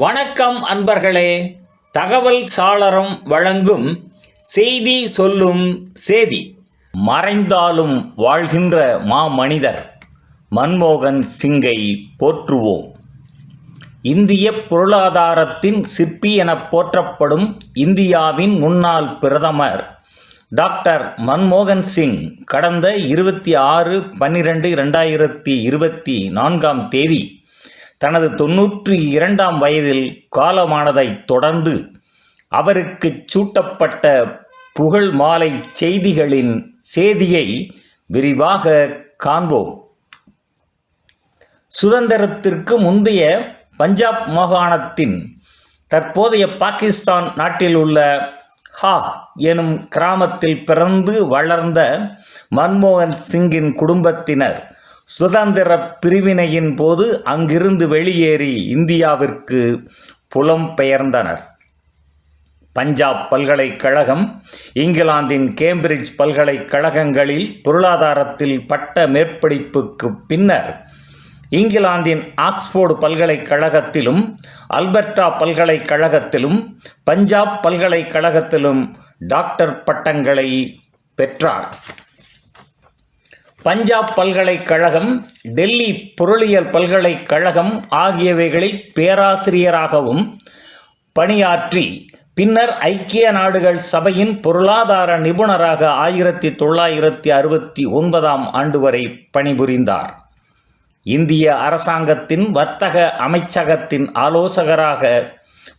வணக்கம் அன்பர்களே தகவல் சாளரம் வழங்கும் செய்தி சொல்லும் சேதி. மறைந்தாலும் வாழ்கின்ற மாமனிதர் மன்மோகன் சிங்கை போற்றுவோம். இந்திய பொருளாதாரத்தின் சிற்பி என போற்றப்படும் இந்தியாவின் முன்னாள் பிரதமர் டாக்டர் மன்மோகன் சிங் கடந்த இருபத்தி ஆறு பன்னிரெண்டு ரெண்டாயிரத்தி இருபத்தி நான்காம் தேதி தனது தொன்னூற்றி இரண்டாம் வயதில் காலமானதைத் தொடர்ந்து அவருக்கு சூட்டப்பட்ட புகழ் மாலை செய்திகளின் செய்தியை விரிவாக காண்போம். சுதந்திரத்திற்கு முந்தைய பஞ்சாப் மாகாணத்தின் தற்போதைய பாகிஸ்தான் நாட்டில் உள்ள ஹா எனும் கிராமத்தில் பிறந்து வளர்ந்த மன்மோகன் சிங்கின் குடும்பத்தினர் சுதந்திர பிரிவினையின் போது அங்கிருந்து வெளியேறி இந்தியாவிற்கு புலம்பெயர்ந்தனர் பஞ்சாப் பல்கலைக்கழகம் இங்கிலாந்தின் கேம்பிரிட்ஜ் பல்கலைக்கழகங்களில் பொருளாதாரத்தில் பட்ட மேற்படிப்புக்கு பின்னர் இங்கிலாந்தின் ஆக்ஸ்போர்டு பல்கலைக்கழகத்திலும் அல்பர்டா பல்கலைக்கழகத்திலும் பஞ்சாப் பல்கலைக்கழகத்திலும் டாக்டர் பட்டங்களை பெற்றார். பஞ்சாப் பல்கலைக்கழகம் டெல்லி பொருளியல் பல்கலைக்கழகம் ஆகியவைகளில் பேராசிரியராகவும் பணியாற்றி பின்னர் ஐக்கிய நாடுகள் சபையின் பொருளாதார நிபுணராக ஆயிரத்தி தொள்ளாயிரத்தி அறுபத்தி ஒன்பதாம் ஆண்டு வரை பணிபுரிந்தார். இந்திய அரசாங்கத்தின் வர்த்தக அமைச்சகத்தின் ஆலோசகராக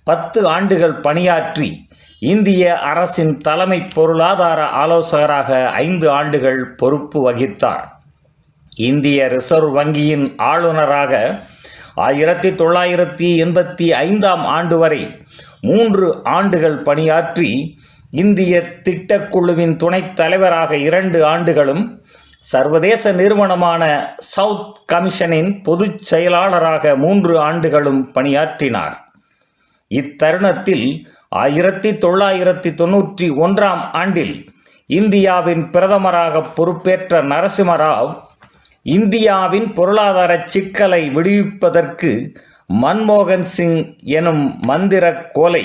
பத்து ஆண்டுகள் பணியாற்றி இந்திய அரசின் தலைமை பொருளாதார ஆலோசகராக ஐந்து ஆண்டுகள் பொறுப்பு வகித்தார். இந்திய ரிசர்வ் வங்கியின் ஆளுநராக ஆயிரத்தி தொள்ளாயிரத்தி எண்பத்தி ஐந்தாம் ஆண்டு வரை மூன்று ஆண்டுகள் பணியாற்றி இந்திய திட்டக்குழுவின் துணைத் தலைவராக இரண்டு ஆண்டுகளும் சர்வதேச நிறுவனமான சவுத் கமிஷனின் பொதுச் செயலாளராக மூன்று ஆண்டுகளும் பணியாற்றினார். இத்தருணத்தில் ஆயிரத்தி தொள்ளாயிரத்தி தொண்ணூற்றி ஒன்றாம் ஆண்டில் இந்தியாவின் பிரதமராக பொறுப்பேற்ற நரசிம்மராவ் இந்தியாவின் பொருளாதார சிக்கலை விடுவிப்பதற்கு மன்மோகன் சிங் எனும் மந்திர கோலை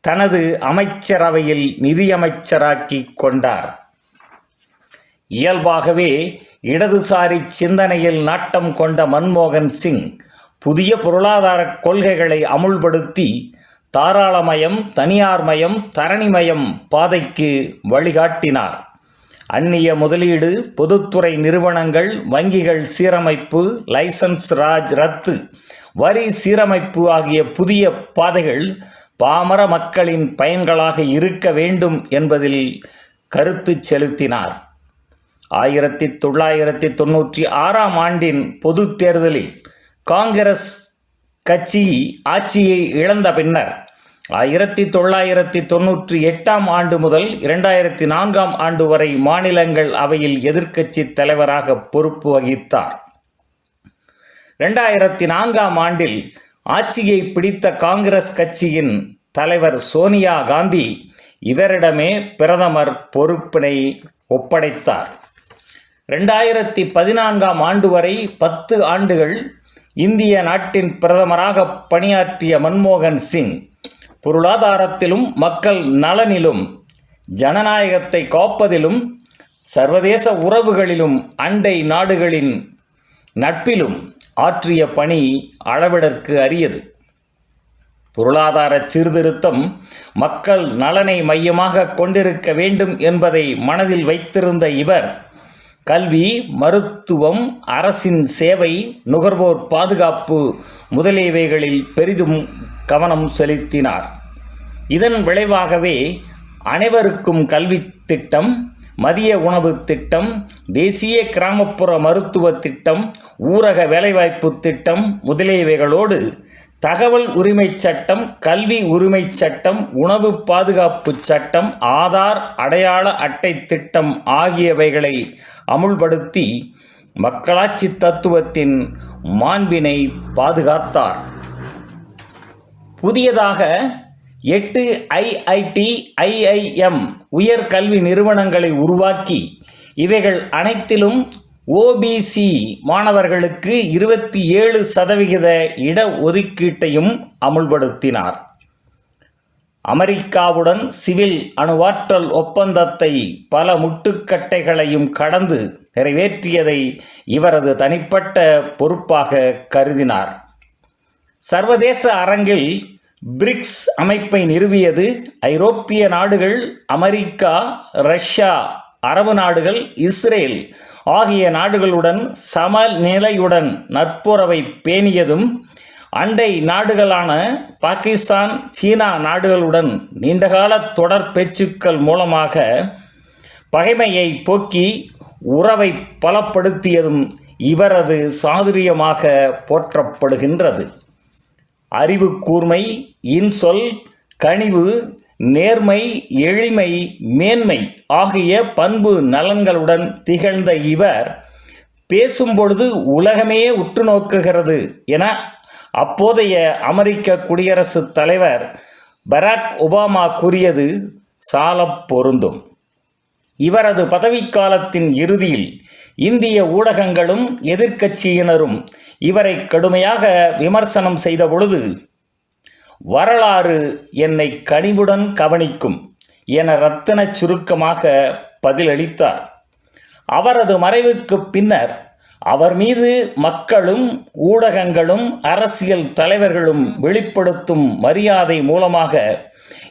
தனது அமைச்சரவையில் நிதியமைச்சராக்கி கொண்டார். இயல்பாகவே இடதுசாரி சிந்தனையில் நாட்டம் கொண்ட மன்மோகன் சிங் புதிய பொருளாதார கொள்கைகளை அமுல்படுத்தி தாராளமயம் தனியார்மயம் தரணிமயம் பாதைக்கு வழிகாட்டினார். அந்நிய முதலீடு பொதுத்துறை நிறுவனங்கள் வங்கிகள் சீரமைப்பு லைசன்ஸ் ராஜ் ரத்து வரி சீரமைப்பு ஆகிய புதிய பாதைகள் பாமர மக்களின் பயன்களாக இருக்க வேண்டும் என்பதில் கருத்து செலுத்தினார். ஆயிரத்தி தொள்ளாயிரத்தி தொண்ணூற்றி ஆறாம் ஆண்டின் பொது தேர்தலில் காங்கிரஸ் கட்சி ஆட்சியை இழந்த பின்னர் ஆயிரத்தி தொள்ளாயிரத்தி தொண்ணூற்றி எட்டாம் ஆண்டு முதல் இரண்டாயிரத்தி நான்காம் ஆண்டு வரை மாநிலங்கள் அவையில் எதிர்க்கட்சி தலைவராக பொறுப்பு வகித்தார். ரெண்டாயிரத்தி நான்காம் ஆண்டில் ஆட்சியை பிடித்த காங்கிரஸ் கட்சியின் தலைவர் சோனியா காந்தி இவரிடமே பிரதமர் பொறுப்பினை ஒப்படைத்தார். ரெண்டாயிரத்தி பதினான்காம் ஆண்டு வரை பத்து ஆண்டுகள் இந்திய நாட்டின் பிரதமராக பணியாற்றிய மன்மோகன் சிங் பொருளாதாரத்திலும் மக்கள் நலனிலும் ஜனநாயகத்தை காப்பதிலும் சர்வதேச உறவுகளிலும் அண்டை நாடுகளின் நட்பிலும் ஆற்றிய பணி அளவிடற்கு அரியது. பொருளாதார சீர்திருத்தம் மக்கள் நலனை மையமாக கொண்டிருக்க வேண்டும் என்பதை மனதில் வைத்திருந்த இவர் கல்வி மருத்துவம் அரசின் சேவை நுகர்வோர் பாதுகாப்பு முதலியவைகளில் பெரிதும் கவனம் செலுத்தினார். இதன் விளைவாகவே அனைவருக்கும் கல்வி திட்டம் மதிய உணவு திட்டம் தேசிய கிராமப்புற மருத்துவ திட்டம் ஊரக வேலைவாய்ப்பு திட்டம் முதலியவைகளோடு தகவல் உரிமைச் சட்டம் கல்வி உரிமைச் சட்டம் உணவு பாதுகாப்பு சட்டம் ஆதார் அடையாள அட்டை திட்டம் ஆகியவைகளை அமுல்படுத்தி மக்களாட்சி தத்துவத்தின் மாண்பினை பாதுகாத்தார். புதியதாக எட்டு ஐஐடி ஐஐஎம் உயர்கல்வி நிறுவனங்களை உருவாக்கி இவைகள் அனைத்திலும் ஓபிசி மாணவர்களுக்கு இருபத்தி ஏழு சதவிகித இட ஒதுக்கீட்டையும் அமுல்படுத்தினார். அமெரிக்காவுடன் சிவில் அணுவாற்றல் ஒப்பந்தத்தை பல முட்டுக்கட்டைகளையும் கடந்து நிறைவேற்றியதை இவரது தனிப்பட்ட பொறுப்பாக கருதினார். சர்வதேச அரங்கில் பிரிக்ஸ் அமைப்பை நிறுவியது ஐரோப்பிய நாடுகள் அமெரிக்கா ரஷ்யா அரபு நாடுகள் இஸ்ரேல் ஆகிய நாடுகளுடன் சமநிலையுடன் நட்புறவை பேணியதும் அண்டை நாடுகளான பாகிஸ்தான் சீனா நாடுகளுடன் நீண்டகால தொடர் பேச்சுக்கள் மூலமாக பகைமையை போக்கி உறவை பலப்படுத்தியதும் இவரது சாதுரியமாக போற்றப்படுகின்றது. அறிவு கூர்மை இன்சொல் கனிவு நேர்மை எளிமை மேன்மை ஆகிய பண்பு நலன்களுடன் திகழ்ந்த இவர் பேசும்பொழுது உலகமே உற்று நோக்குகிறது என அப்போதைய அமெரிக்க குடியரசுத் தலைவர் பராக் ஒபாமா கூறியது சாலப் பொருந்தும். இவரது பதவிக்காலத்தின் இறுதியில் இந்திய ஊடகங்களும் எதிர்க்கட்சியினரும் இவரை கடுமையாக விமர்சனம் செய்த பொழுது வரலாறு என்னை கனிவுடன் கவனிக்கும் என ரத்தினச் சுருக்கமாக பதிலளித்தார். அவரது மறைவுக்கு பின்னர் அவர் மீது மக்களும் ஊடகங்களும் அரசியல் தலைவர்களும் வெளிப்படுத்தும் மரியாதை மூலமாக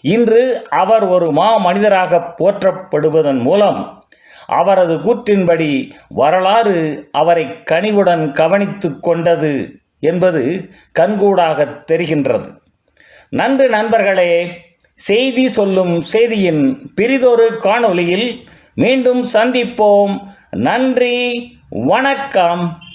இன்று அவர் ஒரு மா மனிதராக போற்றப்படுவதன் மூலம் அவரது கூற்றின்படி வரலாறு அவரை கனிவுடன் கவனித்து கொண்டது என்பது கண்கூடாக தெரிகின்றது. நன்று நண்பர்களே செய்தி சொல்லும் செய்தியின் பிரிதொரு காணொளியில் மீண்டும் சந்திப்போம். நன்றி. வணக்கம்.